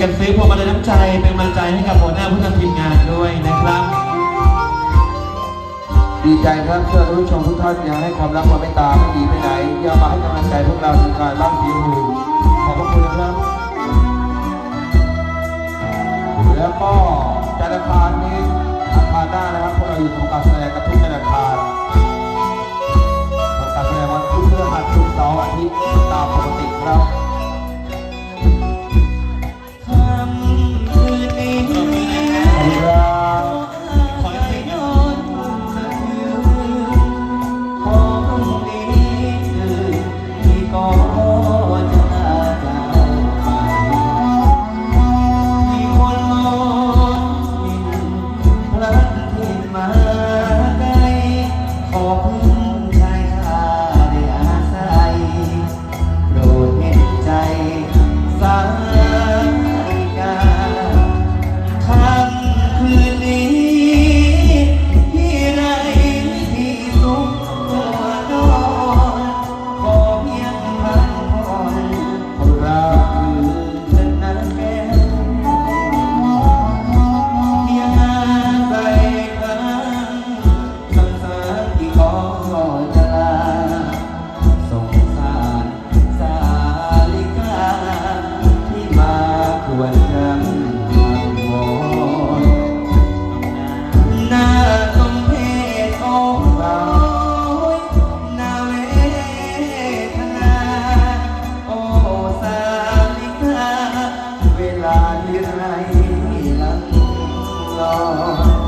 กันซื้อพวงมาลัยน้ำใจเป็นกำลังใจให้กับหัวหน้าผู้นำทีมงานด้วยนะครับ ดีใจครับเชื่อท่านผู้ชมทุกท่านยังให้ความรักความเมตตาไม่ดีไปไหนย่ามาให้กำลังใจพวกเราทีกงารร่างทีหูขอบพระคุณนะครับแล้วก็จันรอัคารนี้อัคารหน้านะครับพวกเราอยู่ตรงกลาง walking. การไรลังลอย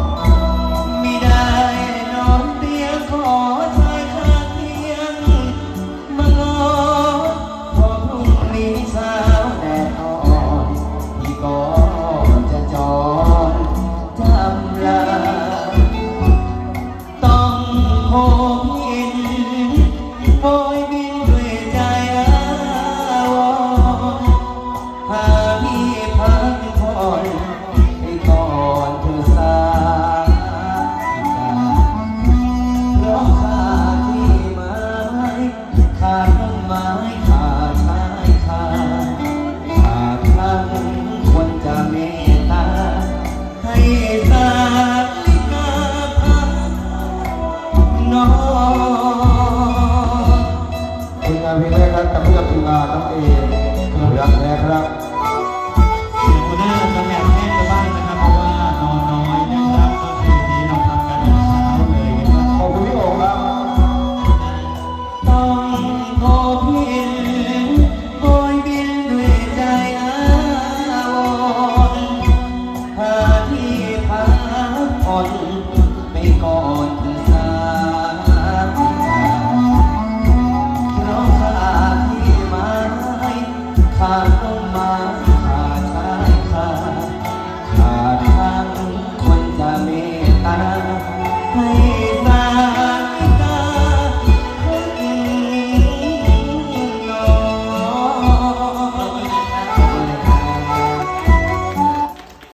แลกับเพื่อนทีมงานน้องเอเนรักแท้ครับหัวหน้าตแน่งแม่บ้านนะครับเพราะว่านอนน้อยนะครับก็คืนนี้เราทำกันเช้าเลยนะครับขอบคุณพี่โอ๋ครับต้องขอพี่เโอยบินด้ใจอาวรเธอที่พักผ่อนไปก่อน